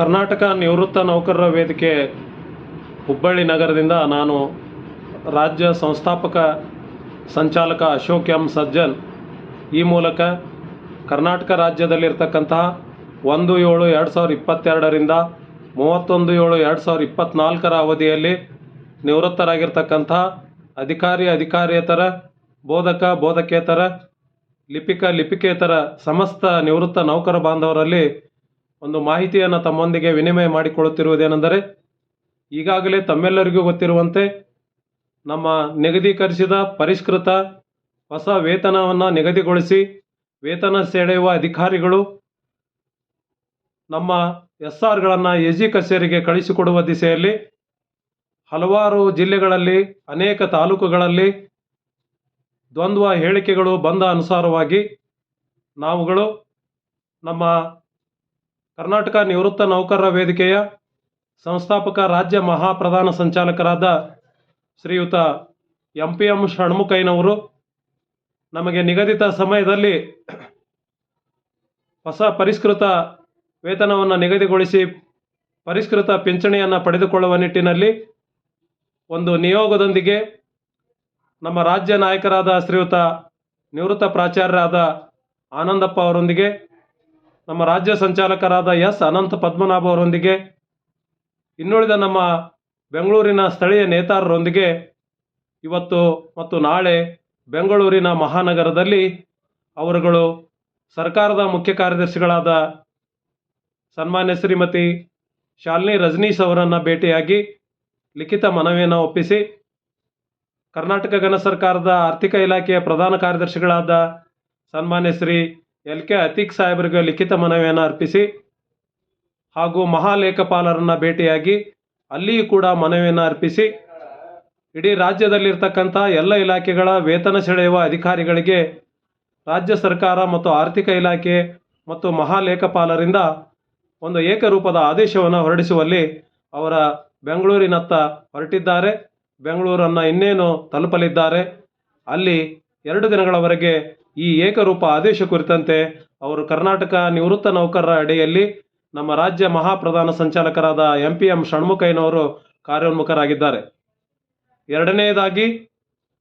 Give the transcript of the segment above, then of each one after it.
ಕರ್ನಾಟಕ ನಿವೃತ್ತ ನೌಕರರ ವೇದಿಕೆ ಹುಬ್ಬಳ್ಳಿ ನಗರದಿಂದ ನಾನು ರಾಜ್ಯ ಸಂಸ್ಥಾಪಕ ಸಂಚಾಲಕ ಅಶೋಕ್ ಎಂ ಸಜ್ಜನ್. ಈ ಮೂಲಕ ಕರ್ನಾಟಕ ರಾಜ್ಯದಲ್ಲಿರ್ತಕ್ಕಂತಹ ಒಂದು ಏಳು ಎರಡು ಸಾವಿರದ ಇಪ್ಪತ್ತೆರಡರಿಂದ ಮೂವತ್ತೊಂದು ಏಳು ಎರಡು ಸಾವಿರದ ಇಪ್ಪತ್ತ್ನಾಲ್ಕರ ಅವಧಿಯಲ್ಲಿ ನಿವೃತ್ತರಾಗಿರ್ತಕ್ಕಂತಹ ಅಧಿಕಾರಿ ಅಧಿಕಾರಿಯೇತರ, ಬೋಧಕ ಬೋಧಕೇತರ, ಲಿಪಿಕ ಲಿಪಿಕೇತರ ಸಮಸ್ತ ನಿವೃತ್ತ ನೌಕರ ಬಾಂಧವರಲ್ಲಿ ಒಂದು ಮಾಹಿತಿಯನ್ನು ತಮ್ಮೊಂದಿಗೆ ವಿನಿಮಯ ಮಾಡಿಕೊಳ್ಳುತ್ತಿರುವುದೇನೆಂದರೆ, ಈಗಾಗಲೇ ತಮ್ಮೆಲ್ಲರಿಗೂ ಗೊತ್ತಿರುವಂತೆ ನಮ್ಮ ನಿಗದೀಕರಿಸಿದ ಪರಿಷ್ಕೃತ ಹೊಸ ವೇತನವನ್ನು ನಿಗದಿಗೊಳಿಸಿ ವೇತನ ಸೆಳೆಯುವ ಅಧಿಕಾರಿಗಳು ನಮ್ಮ ಎಸ್ ಆರ್ಗಳನ್ನು ಎ ಜಿ ಕಚೇರಿಗೆ ಕಳಿಸಿಕೊಡುವ ದಿಸೆಯಲ್ಲಿ ಹಲವಾರು ಜಿಲ್ಲೆಗಳಲ್ಲಿ, ಅನೇಕ ತಾಲೂಕುಗಳಲ್ಲಿ ದ್ವಂದ್ವ ಹೇಳಿಕೆಗಳು ಬಂದ ಅನುಸಾರವಾಗಿ ನಾವುಗಳು ನಮ್ಮ ಕರ್ನಾಟಕ ನಿವೃತ್ತ ನೌಕರರ ವೇದಿಕೆಯ ಸಂಸ್ಥಾಪಕ ರಾಜ್ಯ ಮಹಾಪ್ರಧಾನ ಸಂಚಾಲಕರಾದ ಶ್ರೀಯುತ ಎಂ ಪಿ ಎಂ ಷಣ್ಮುಖಯ್ಯನವರು. ನಮಗೆ ನಿಗದಿತ ಸಮಯದಲ್ಲಿ ಹೊಸ ಪರಿಷ್ಕೃತ ವೇತನವನ್ನು ನಿಗದಿಗೊಳಿಸಿ ಪರಿಷ್ಕೃತ ಪಿಂಚಣಿಯನ್ನು ಪಡೆದುಕೊಳ್ಳುವ ನಿಟ್ಟಿನಲ್ಲಿ ಒಂದು ನಿಯೋಗದೊಂದಿಗೆ ನಮ್ಮ ರಾಜ್ಯ ನಾಯಕರಾದ ಶ್ರೀಯುತ ನಿವೃತ್ತ ಪ್ರಾಚಾರ್ಯರಾದ ಆನಂದಪ್ಪ ಅವರೊಂದಿಗೆ ನಮ್ಮ ರಾಜ್ಯ ಸಂಚಾಲಕರಾದ ಎಸ್ ಅನಂತ ಪದ್ಮನಾಭ ಅವರೊಂದಿಗೆ, ಇನ್ನುಳಿದ ನಮ್ಮ ಬೆಂಗಳೂರಿನ ಸ್ಥಳೀಯ ನೇತಾರರೊಂದಿಗೆ ಇವತ್ತು ಮತ್ತು ನಾಳೆ ಬೆಂಗಳೂರಿನ ಮಹಾನಗರದಲ್ಲಿ ಅವರುಗಳು ಸರ್ಕಾರದ ಮುಖ್ಯ ಕಾರ್ಯದರ್ಶಿಗಳಾದ ಸನ್ಮಾನ್ಯ ಶ್ರೀಮತಿ ಶಾಲಿನಿ ರಜನೀಶ್ ಅವರನ್ನು ಭೇಟಿಯಾಗಿ ಲಿಖಿತ ಮನವಿಯನ್ನು ಒಪ್ಪಿಸಿ, ಕರ್ನಾಟಕ ಗಣ ಸರ್ಕಾರದ ಆರ್ಥಿಕ ಇಲಾಖೆಯ ಪ್ರಧಾನ ಕಾರ್ಯದರ್ಶಿಗಳಾದ ಸನ್ಮಾನ್ಯ ಶ್ರೀ ಎಲ್ ಕೆ ಅತೀಕ್ ಸಾಹೇಬರಿಗೆ ಲಿಖಿತ ಮನವಿಯನ್ನು ಅರ್ಪಿಸಿ ಹಾಗೂ ಮಹಾಲೇಖಪಾಲರನ್ನು ಭೇಟಿಯಾಗಿ ಅಲ್ಲಿಯೂ ಕೂಡ ಮನವಿಯನ್ನು ಅರ್ಪಿಸಿ ಇಡೀ ರಾಜ್ಯದಲ್ಲಿರ್ತಕ್ಕಂಥ ಎಲ್ಲ ಇಲಾಖೆಗಳ ವೇತನ ಸೆಳೆಯುವ ಅಧಿಕಾರಿಗಳಿಗೆ ರಾಜ್ಯ ಸರ್ಕಾರ ಮತ್ತು ಆರ್ಥಿಕ ಇಲಾಖೆ ಮತ್ತು ಮಹಾಲೇಖಪಾಲರಿಂದ ಒಂದು ಏಕರೂಪದ ಆದೇಶವನ್ನು ಹೊರಡಿಸುವಲ್ಲಿ ಅವರ ಬೆಂಗಳೂರಿನತ್ತ ಹೊರಟಿದ್ದಾರೆ. ಬೆಂಗಳೂರನ್ನು ಇನ್ನೇನು ತಲುಪಲಿದ್ದಾರೆ. ಅಲ್ಲಿ ಎರಡು ದಿನಗಳವರೆಗೆ ಈ ಏಕರೂಪ ಆದೇಶ ಕುರಿತಂತೆ ಅವರು ಕರ್ನಾಟಕ ನಿವೃತ್ತ ನೌಕರರ ಅಡಿಯಲ್ಲಿ ನಮ್ಮ ರಾಜ್ಯ ಮಹಾಪ್ರಧಾನ ಸಂಚಾಲಕರಾದ ಎಂ ಪಿ ಎಂ ಷಣ್ಮುಖಯ್ಯನವರು ಕಾರ್ಯೋನ್ಮುಖರಾಗಿದ್ದಾರೆ. ಎರಡನೆಯದಾಗಿ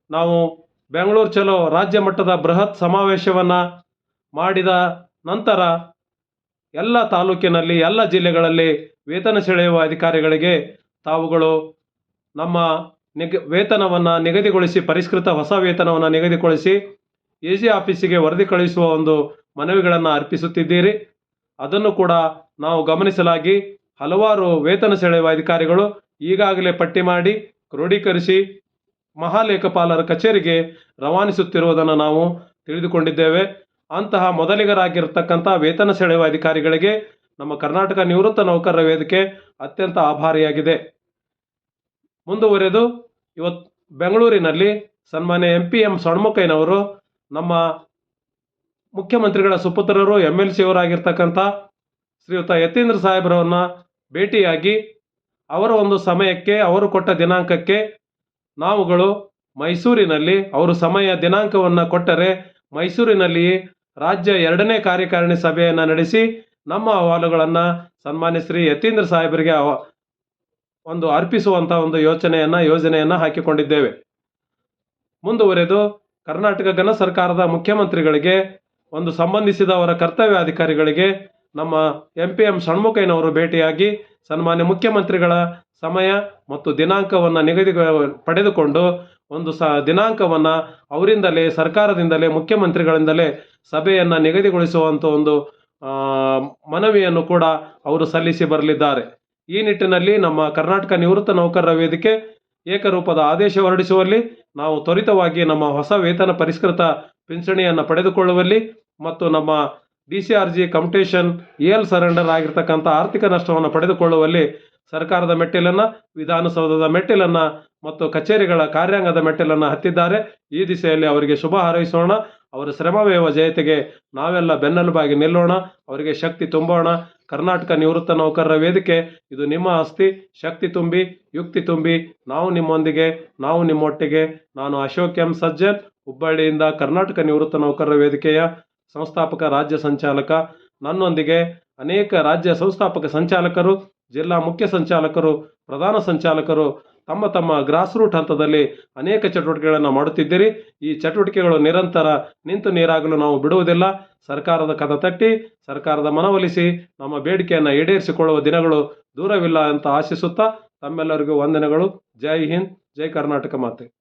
ನಾವು ಬೆಂಗಳೂರು ಚಲೋ ರಾಜ್ಯ ಮಟ್ಟದ ಬೃಹತ್ ಸಮಾವೇಶವನ್ನು ಮಾಡಿದ ನಂತರ ಎಲ್ಲ ತಾಲೂಕಿನಲ್ಲಿ, ಎಲ್ಲ ಜಿಲ್ಲೆಗಳಲ್ಲಿ ವೇತನ ಸೆಳೆಯುವ ಅಧಿಕಾರಿಗಳಿಗೆ ತಾವುಗಳು ನಮ್ಮ ನಿಗ, ವೇತನವನ್ನು ನಿಗದಿಗೊಳಿಸಿ, ಪರಿಷ್ಕೃತ ಹೊಸ ವೇತನವನ್ನು ನಿಗದಿಗೊಳಿಸಿ ಎ ಆಫೀಸಿಗೆ ವರದಿ ಕಳುಹಿಸುವ ಒಂದು ಮನವಿಗಳನ್ನು ಅರ್ಪಿಸುತ್ತಿದ್ದೀರಿ. ಅದನ್ನು ಕೂಡ ನಾವು ಗಮನಿಸಲಾಗಿ ಹಲವಾರು ವೇತನ ಸೆಳೆಯುವ ಅಧಿಕಾರಿಗಳು ಈಗಾಗಲೇ ಪಟ್ಟಿ ಮಾಡಿ ಕ್ರೋಢೀಕರಿಸಿ ಮಹಾಲೇಖಪಾಲರ ಕಚೇರಿಗೆ ರವಾನಿಸುತ್ತಿರುವುದನ್ನು ನಾವು ತಿಳಿದುಕೊಂಡಿದ್ದೇವೆ. ಅಂತಹ ಮೊದಲಿಗರಾಗಿರ್ತಕ್ಕಂಥ ವೇತನ ಸೆಳೆಯುವ ಅಧಿಕಾರಿಗಳಿಗೆ ನಮ್ಮ ಕರ್ನಾಟಕ ನಿವೃತ್ತ ನೌಕರರ ವೇದಿಕೆ ಅತ್ಯಂತ ಆಭಾರಿಯಾಗಿದೆ. ಮುಂದುವರೆದು ಇವತ್ತು ಬೆಂಗಳೂರಿನಲ್ಲಿ ಸನ್ಮಾನ್ಯ ಎಂ ಪಿ ಎಂ ಷಣ್ಮುಖಯ್ಯನವರು ನಮ್ಮ ಮುಖ್ಯಮಂತ್ರಿಗಳ ಸುಪುತ್ರರು ಎಂ ಎಲ್ ಸಿ ಅವರಾಗಿರ್ತಕ್ಕಂಥ ಶ್ರೀಯುತ ಯತೀಂದ್ರ ಸಾಹೇಬ್ರವ್ರನ್ನ ಭೇಟಿಯಾಗಿ ಅವರ ಒಂದು ಸಮಯಕ್ಕೆ, ಅವರು ಕೊಟ್ಟ ದಿನಾಂಕಕ್ಕೆ ನಾವುಗಳು ಮೈಸೂರಿನಲ್ಲಿ, ಅವರು ಸಮಯ ದಿನಾಂಕವನ್ನು ಕೊಟ್ಟರೆ ಮೈಸೂರಿನಲ್ಲಿ ರಾಜ್ಯ ಎರಡನೇ ಕಾರ್ಯಕಾರಿಣಿ ಸಭೆಯನ್ನು ನಡೆಸಿ ನಮ್ಮ ಅಹವಾಲುಗಳನ್ನು ಸನ್ಮಾನ್ಯ ಶ್ರೀ ಯತೀಂದ್ರ ಸಾಹೇಬರಿಗೆ ಒಂದು ಅರ್ಪಿಸುವಂಥ ಒಂದು ಯೋಚನೆಯನ್ನು, ಯೋಜನೆಯನ್ನು ಹಾಕಿಕೊಂಡಿದ್ದೇವೆ. ಮುಂದುವರೆದು ಕರ್ನಾಟಕ ಘನ ಸರ್ಕಾರದ ಮುಖ್ಯಮಂತ್ರಿಗಳಿಗೆ, ಒಂದು ಸಂಬಂಧಿಸಿದ ಅವರ ಕರ್ತವ್ಯ ಅಧಿಕಾರಿಗಳಿಗೆ ನಮ್ಮ ಎಂ ಪಿ ಎಂ ಷಣ್ಮುಖಯ್ಯನವರು ಭೇಟಿಯಾಗಿ ಸನ್ಮಾನ್ಯ ಮುಖ್ಯಮಂತ್ರಿಗಳ ಸಮಯ ಮತ್ತು ದಿನಾಂಕವನ್ನು ನಿಗದಿ ಪಡೆದುಕೊಂಡು ಒಂದು ಸ, ದಿನಾಂಕವನ್ನು ಅವರಿಂದಲೇ, ಸರ್ಕಾರದಿಂದಲೇ, ಮುಖ್ಯಮಂತ್ರಿಗಳಿಂದಲೇ ಸಭೆಯನ್ನು ನಿಗದಿಗೊಳಿಸುವಂಥ ಒಂದು ಮನವಿಯನ್ನು ಕೂಡ ಅವರು ಸಲ್ಲಿಸಿ ಬರಲಿದ್ದಾರೆ. ಈ ನಿಟ್ಟಿನಲ್ಲಿ ನಮ್ಮ ಕರ್ನಾಟಕ ನಿವೃತ್ತ ನೌಕರರ ವೇದಿಕೆ ಏಕರೂಪದ ಆದೇಶ ಹೊರಡಿಸುವಲ್ಲಿ ನಾವು ತ್ವರಿತವಾಗಿ ನಮ್ಮ ಹೊಸ ವೇತನ ಪರಿಷ್ಕೃತ ಪಿಂಚಣಿಯನ್ನು ಪಡೆದುಕೊಳ್ಳುವಲ್ಲಿ ಮತ್ತು ನಮ್ಮ D C R G commutation L surrender ಆಗಿರ್ತಕ್ಕಂಥ ಆರ್ಥಿಕ ನಷ್ಟವನ್ನು ಪಡೆದುಕೊಳ್ಳುವಲ್ಲಿ ಸರ್ಕಾರದ ಮೆಟ್ಟಿಲನ್ನು, ವಿಧಾನಸೌಧದ ಮೆಟ್ಟಿಲನ್ನು ಮತ್ತು ಕಚೇರಿಗಳ ಕಾರ್ಯಾಂಗದ ಮೆಟ್ಟಿಲನ್ನು ಹತ್ತಿದ್ದಾರೆ. ಈ ದಿಸೆಯಲ್ಲಿ ಅವರಿಗೆ ಶುಭ ಹಾರೈಸೋಣ. ಅವರ ಶ್ರಮವೇವ ಜಯತೆಗೆ ನಾವೆಲ್ಲ ಬೆನ್ನೆಲುಬಾಗಿ ನಿಲ್ಲೋಣ. ಅವರಿಗೆ ಶಕ್ತಿ ತುಂಬೋಣ. ಕರ್ನಾಟಕ ನಿವೃತ್ತ ನೌಕರರ ವೇದಿಕೆ. ಇದು ನಿಮ್ಮ ಆಸ್ತಿ, ಶಕ್ತಿ ತುಂಬಿ, ಯುಕ್ತಿ ತುಂಬಿ. ನಾವು ನಿಮ್ಮೊಂದಿಗೆ, ನಾವು ನಿಮ್ಮೊಟ್ಟಿಗೆ. ನಾನು ಅಶೋಕ್ ಎಂ. ಸಜ್ಜನ್, ಹುಬ್ಬಳ್ಳಿಯಿಂದ ಕರ್ನಾಟಕ ನಿವೃತ್ತ ನೌಕರರ ವೇದಿಕೆಯ ಸಂಸ್ಥಾಪಕ, ರಾಜ್ಯ ಸಂಚಾಲಕ. ನನ್ನೊಂದಿಗೆ ಅನೇಕ ರಾಜ್ಯ ಸಂಸ್ಥಾಪಕ ಸಂಚಾಲಕರು, ಜಿಲ್ಲಾ ಮುಖ್ಯ ಸಂಚಾಲಕರು, ಪ್ರಧಾನ ಸಂಚಾಲಕರು ತಮ್ಮ ತಮ್ಮ ಗ್ರಾಸ್ ರೂಟ್ ಹಂತದಲ್ಲಿ ಅನೇಕ ಚಟುವಟಿಕೆಗಳನ್ನು ಮಾಡುತ್ತಿದ್ದೀರಿ. ಈ ಚಟುವಟಿಕೆಗಳು ನಿರಂತರ ನಿಂತು ನೀರಾಗಲು ನಾವು ಬಿಡುವುದಿಲ್ಲ. ಸರ್ಕಾರದ ಕದ ತಟ್ಟಿ, ಸರ್ಕಾರದ ಮನವೊಲಿಸಿ ನಮ್ಮ ಬೇಡಿಕೆಯನ್ನು ಈಡೇರಿಸಿಕೊಳ್ಳುವ ದಿನಗಳು ದೂರವಿಲ್ಲ ಅಂತ ಆಶಿಸುತ್ತಾ ತಮ್ಮೆಲ್ಲರಿಗೂ ವಂದನೆಗಳು. ಜೈ ಹಿಂದ್, ಜೈ ಕರ್ನಾಟಕ ಮಾತೆ.